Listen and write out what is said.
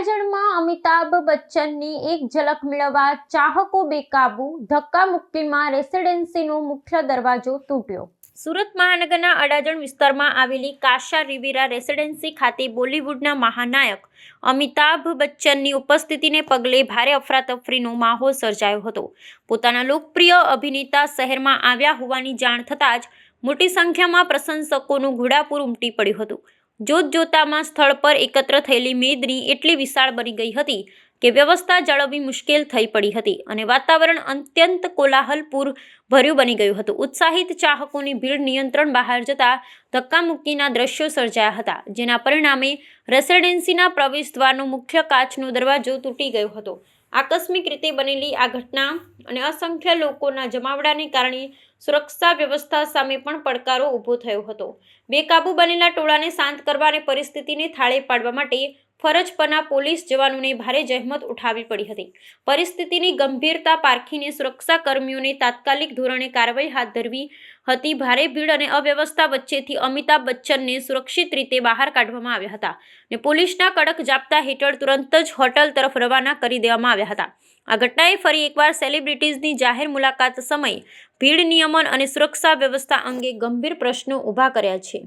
અમિતાભ બચ્ચનની એક ઝલક મેળવવા ચાહકો બેકાબુ, ધક્કા મુક્કીમાં રેસિડેન્સીનો મુખ્ય દરવાજો તૂટ્યો. સુરત મહાનગરના અડાજણ વિસ્તારમાં આવેલી કાશા રિવિરા રેસિડેન્સી ખાતે બોલિવૂડના મહાનાયક અમિતાભ બચ્ચનની ઉપસ્થિતિને પગલે ભારે અફરાતફરીનો માહોલ સર્જાયો હતો. પોતાના લોકપ્રિય અભિનેતા શહેરમાં આવ્યા હોવાની જાણ થતાં જ મોટી સંખ્યામાં પ્રશંસકોનું ઘોડાપૂર ઉમટી પડ્યું હતું. જોત જોતામાં સ્થળ પર એકત્ર થયેલી મેદની એટલી વિશાળ બની ગઈ હતી કે વ્યવસ્થા જાળવવી મુશ્કેલ થઈ પડી હતી અને વાતાવરણ અત્યંત કોલાહલપૂર ભર્યું બની ગયું હતું. ઉત્સાહિત ચાહકોની ભીડ નિયંત્રણ બહાર જતા ધક્કામુક્કીના દ્રશ્યો સર્જાયા હતા, જેના પરિણામે રેસિડેન્સીના પ્રવેશ દ્વારનો મુખ્ય કાચનો દરવાજો તૂટી ગયો હતો. આકસ્મિક રીતે બનેલી આ ઘટના અને અસંખ્ય લોકોના જમાવડાને કારણે સુરક્ષા વ્યવસ્થા સામે પણ પડકારો ઊભો થયો હતો. બેકાબુ બનેલા ટોળાને શાંત કરવા અને પરિસ્થિતિને થાળે પાડવા માટે ફરજ પરના પોલીસ જવાનોને ભારે જહેમત ઉઠાવવી પડી હતી. પરિસ્થિતિની ગંભીરતા પારખીને સુરક્ષા કર્મીઓને તાત્કાલિક ધોરણે કાર્યવાહી હાથ ધરવી હતી. ભારે ભીડ અને અવ્યવસ્થા વચ્ચેથી અમિતાભ બચ્ચનને સુરક્ષિત રીતે બહાર કાઢવામાં આવ્યા હતા અને પોલીસના કડક જાપ્તા હેઠળ તુરંત જ હોટલ તરફ રવાના કરી દેવામાં આવ્યા હતા. આ ઘટનાએ ફરી એકવાર સેલિબ્રિટીઝની જાહેર મુલાકાત સમયે ભીડ નિયમન અને સુરક્ષા વ્યવસ્થા અંગે ગંભીર પ્રશ્નો ઊભા કર્યા છે.